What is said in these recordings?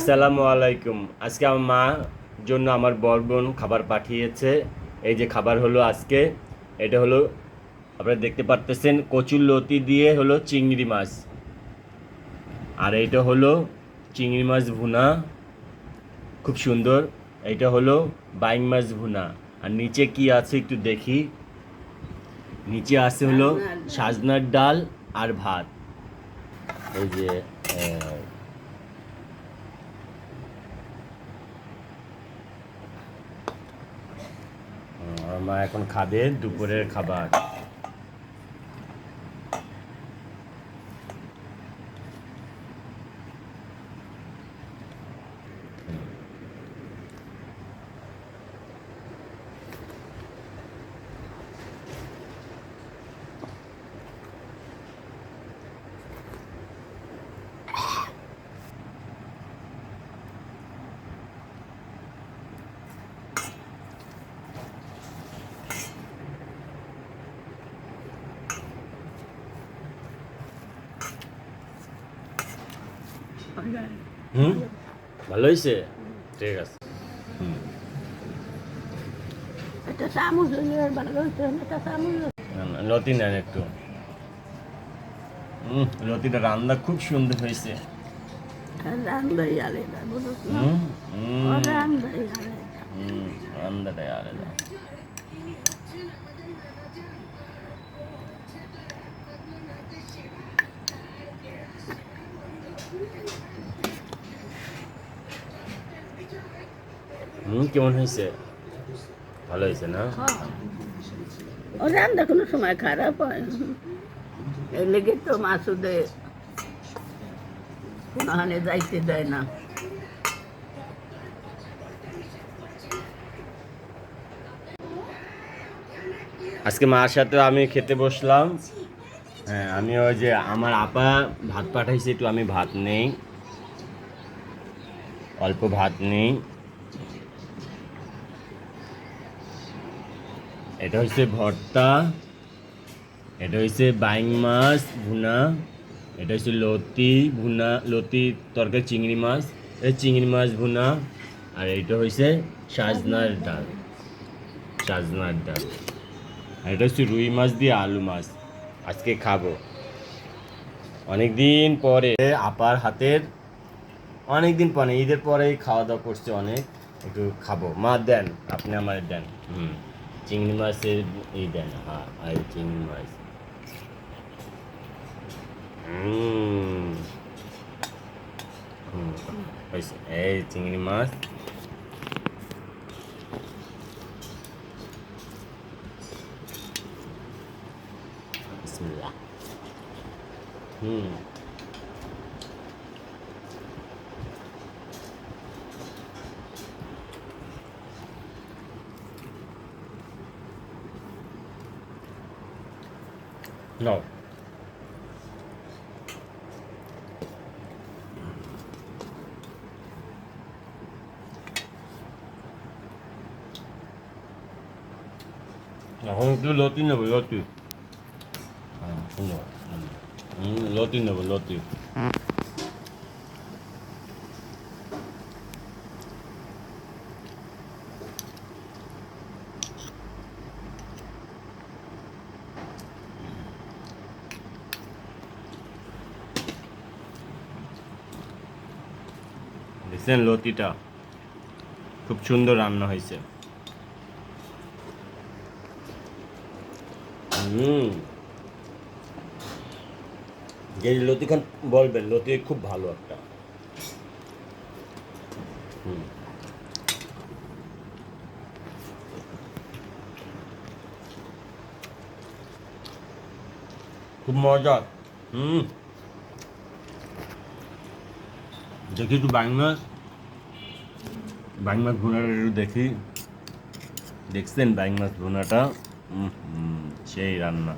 আসসালামু আলাইকুম। আজকে আমার মা জন্য আমার বর বোন খাবার পাঠিয়েছে। এই যে খাবার হলো আজকে এটা হলো আপনারা দেখতে পারতেছেন কচুর লতি দিয়ে হলো চিংড়ি মাছ। আর এইটা হলো চিংড়ি মাছ ভুনা। খুব সুন্দর। এইটা হলো বাইং মাছ ভুনা। আর নিচে কি আছে একটু দেখি। নিচে আছে হলো সাজনার ডাল। আর ভাত। এই যে মা এখন খাবে দুপুরের খাবার। হুম? ভালো হয়েছে ঠিক আছে। হুম। একটা চামচ ভালো হইতো একটা চামচ লতি নেন একটু। হুম লতিটা রান্না খুব সুন্দর হয়েছে রান্দাই আলাদা বুঝছ? না হুম। হুম আলাদা। হুম রান্নাটাই আলাদা। হুম কেমন হয়েছে? ভালো হয়েছে না? ও রান্দা কোনো সময় খারাপ হয়। এই লেগে তো মাসুদে কোনোখানে যাইতে দেয় না। আজকে মার সাথে আমি খেতে বসলাম। হ্যাঁ আমি ওই যে আমার আপা ভাত পাঠাইছে, একটু আমি ভাত নেই। অল্প ভাত নেই। এটা হচ্ছে ভর্তা, এটা হচ্ছে বাইং মাছ, ভুনা, এটা হচ্ছে লতি, ভুনা, লতি তরকারি, চিংড়ি মাছ এটা চিংড়ি মাছ, ভুনা, আর এটা হচ্ছে সাজনার ডাল সাজনার ডাল। আর এটা হচ্ছে রুই মাছ দিয়ে আলু মাছ। আজকে খাব। অনেক দিন পরে আপার হাতের অনেক দিন পরে ঈদের পরে খাওয়া দাওয়া করছে অনেক একটু খাব। মা দেন আপনি আমার দেন। হুম। চিংড়ি মাছের এই দেন হ্যাঁ আর চিংড়ি মাছ। হুম। হুম এই চিংড়ি মাছ বিসমিল্লাহ হুম No. এখন একটু লতি নেব লতি হ্যাঁ সুন্দর হুম। হুম লতি নেব লতি দেখছেন লতিটা? খুব সুন্দর রান্না হয়েছে। যে লতি খান বলবেন, লতি খুব ভালো একটা। খুব মজা হুম। দেখি একটু বাইং বাইং মাছ ভুনাটা একটু দেখি। দেখছেন বাইং মাছ ভুনাটা সেই রান্না।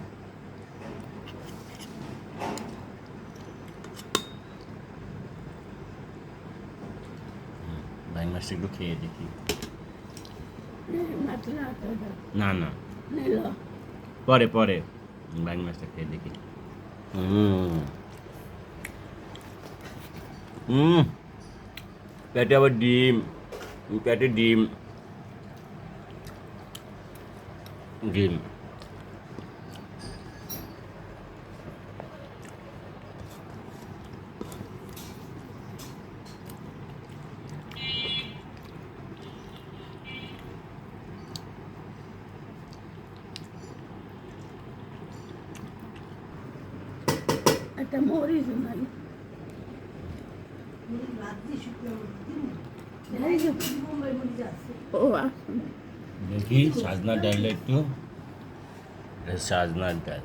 বাইং মাছটা একটু খেয়ে দেখি। না না। পরে পরে। বাইং মাছটা খেয়ে দেখি। হুম। পেটে আবার ডিম। পেটে ডিম ডিম একটা মরিচ নাই দেখি সাজনার ডালটা একটু এটা সাজনার ডাল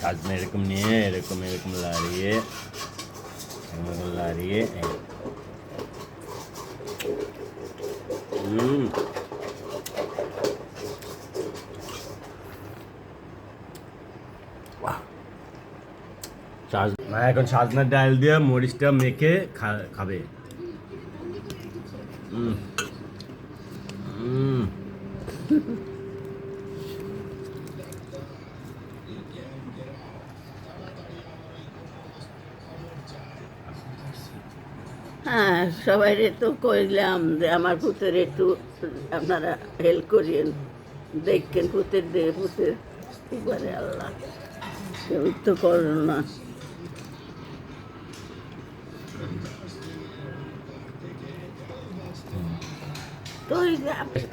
সাজনা এরকম নিয়ে এরকম এরকম লাড়িয়ে এরকম লাড়িয়ে এই। হুম বাহ। সাজ মা এখন সাজনার ডাল দিয়ে মরিচটা মেখে খাবে। হ্যাঁ সবাই তো কইলাম যে আমার পুতের একটু আপনারা হেল্প করিয়েন। দেখেন পুতের দে পুতের আল্লাহ। কেউ তো করল না।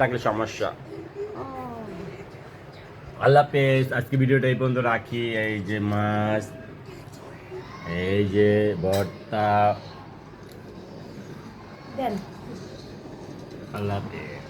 থাকলে সমস্যা। আল্লাহ হাফেজ আজকে ভিডিওটা এই পর্যন্ত রাখি। এই যে মাছ এই যে ভর্তা। দেন। আল্লাহ হাফেজ।